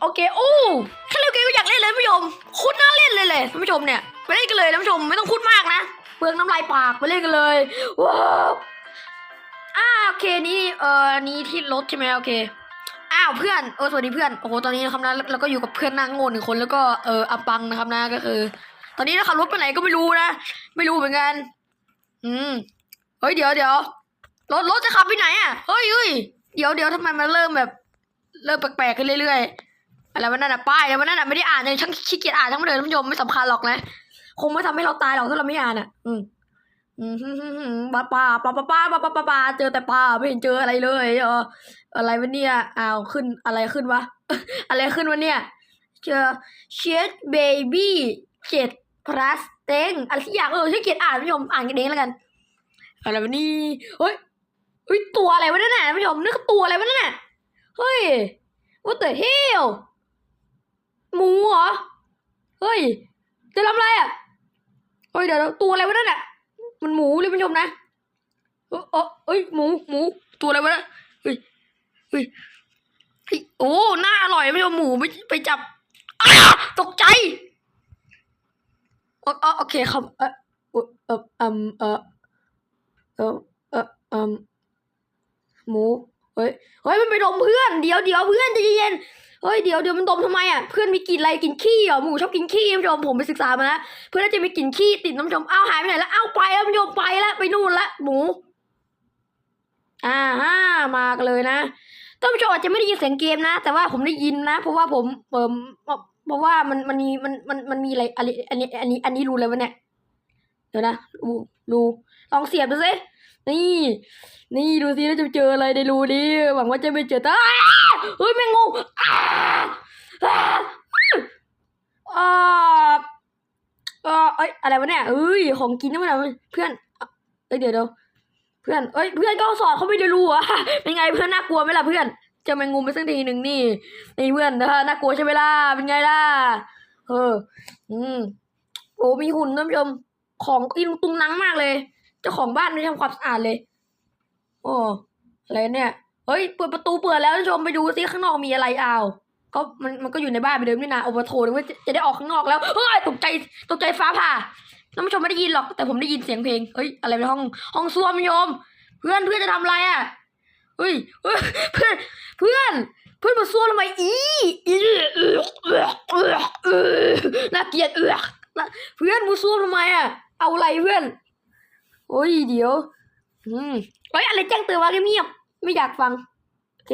โอเคโอ้แค่เล่นเกมก็อยากเล่นเลยท่านผู้ชมคุณน่าเล่นเลยเลยท่านผู้ชมเนี่ยไปเล่นกันเลยท่านผู้ชมไม่ต้องพูดมากนะเปลืองน้ำลายปากไปเล่นกันเลยว้าวอ่าโอเคนี่เอ่อนี่ที่รถใช่ไหมโอเคอ้าวเพื่อนเออสวัสดีเพื่อนโอ้โหตอนนี้นะครับนะเราก็อยู่กับเพื่อนนางโง่หนึ่งคนแล้วก็เอออัปังนะครับนะก็คือ ตอนนี้เราขับรถไปไหนก็ไม่รู้นะไม่รู้เหมือนกัน อืมเฮ้ยเดี๋ยวเดี๋ยวรถรถจะขับไปไหนอะเฮ้ยเฮ้ยเดี๋ยวเดี๋ยวทำไมมันเริ่มแบบ เริ่มแปลกๆขึ้นเรื่อยๆ อะไรวะนั่นน่ะป้ายอะไรวะนั่นน่ะไม่ได้อ่านเลยช่างขี้เกียจอ่านทั้งหมดเลยท่านผู้ชมไม่สำคัญหรอกนะคงไม่ทำให้เราตายหรอกถ้าเราไม่อ่านอะอืมอืมปลาปลาปลาปลาปลาปลาปลาปลาปลาเจอแต่ปลาไม่เห็นเจออะไรเลยเอออะไรวะเนี่ยอ้าวขึ้นอะไรขึ้นวะอะไรขึ้นวะเนี่ยเจอเชดเบบี้เจ็ดพลัสเต็งอะไรที่อย่างเออช่วยเขียนอ่านผู้ชมอ่านกันเองแล้วกัน อะไรวะนี่เฮ้ยเฮ้ยตัวอะไรวะนั่นน่ะผู้ชมนึกว่าตัวอะไรวะนั่นน่ะเฮ้ย what the hell หมูเหรอ เฮ้ย จะทำอะไรอะเฮ้ยเดี๋ยวตัวอะไรวะนั่นน่ะ มันหมูเลยผู้ชมนะเออเออเอ้ยหมูหมูตัวอะไรวะน่ะเฮ้ยเฮ้ยโอ้หน่าอร่อยผู้ชมหมูไปไปจับตกใจโอโอโอเคครับเออเออเออเอมเออเออเออเอมหมูเฮ้ยเฮ้ยมันไปดมเพื่อนเดี๋ยวเดี๋ยวเพื่อนใจเย็น เฮ้ยเดี๋ยวเดี๋ยวมันดมทำไมอะเพื่อนมีกลิ่นอะไรกลิ่นขี้เหรอหมูชอบกินขี้ท่านผู้ชมผมไปศึกษามาแล้วเพื่อนน่าจะมีกลิ่นขี้ติดน้ำชมอ้าวหายไปไหนแล้วอ้าวไปแล้วท่านผู้ชมไปแล้วไปนู่นละหมูอ่าฮะมากันเลยนะท่านผู้ชมอาจจะไม่ได้ยินเสียงเกมนะ แต่ว่าผมได้ยินนะ เพราะว่าผมเปิมเพราะว่ามันมันมีมันมันมันมีอะไรอันนี้อันนี้อันนี้อันนี้รู้เลยวะเนี่ยเดี๋ยวนะรูรูลองเสียบดูสิ นี่ นี่ดูสิว่าจะเจออะไรในรูนี้หวังว่าจะไม่เจอแต่อ้าเฮ้ยแมงงงอ้าอ้าอ่าเออเอ้ยอะไรวะเนี่ยเอ้ยของกินนี่มันอะไรเพื่อนเอ้ยเดี๋ยวเดี๋ยวเพื่อนเอ้ยเพื่อนก็สอดเขาไม่ได้รู้อะเป็นไงเพื่อนน่ากลัวไหมล่ะเพื่อนจะแมงมุมไปสักทีหนึ่งนี่นี่เพื่อนนะน่ากลัวใช่ไหมล่ะเป็นไงล่ะเออ อืมโอ้มีหุ่นท่านผู้ชมของอีลุงตุงนังมากเลย เจ้าของบ้านไม่ทำความสะอาดเลย โอ้อะไรเนี่ยเฮ้ยเปิดประตูเปิดแล้วท่านชมไปดูซิข้างนอกมีอะไรอ้าวก็มันมันก็อยู่ในบ้านไปเดิมนี่นะโอ้โหโถนึกว่าจะจะได้ออกข้างนอกแล้วเฮ้ยตกใจตกใจฟ้าผ่าท่านผู้ชมไม่ได้ยินหรอก แต่ผมได้ยินเสียงเพลงเฮ้ยอะไรในห้องห้องส้วมโยม เพื่อนเพื่อนจะทำอะไรอะเฮ้ยเพื่อนเพื่อนเพื่อนมาส้วมทำไมอีอีเอือกเอือกเอือกน่าเกลียดเอือกเพื่อนมาส้วมทำไมอะเอาอะไรเพื่อน โอ้ยเดี๋ยว อืมเอ้ยอะไรแจ้งเตือนวะเงียบไม่อยากฟัง โอเค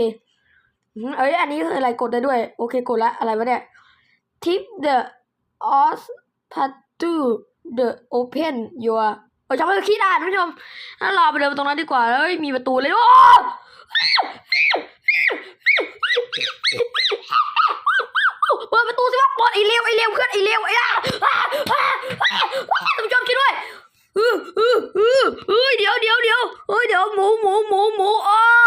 อืมเอ้ยอันนี้คืออะไรกดได้ด้วย โอเคกดละอะไรวะเนี่ย tip the os p a t u the open your เออจำไม่ได้คิดอ่านผู้ชมงั้นรอไปเดินตรงนั้นดีกว่าแล้วมีประตูเลยโอ้เปิดประตูสิวะเปิดไอเร็วไอเร็วเพื่อนไอเร็วไอ้อะ 我讲冇冇冇冇啊！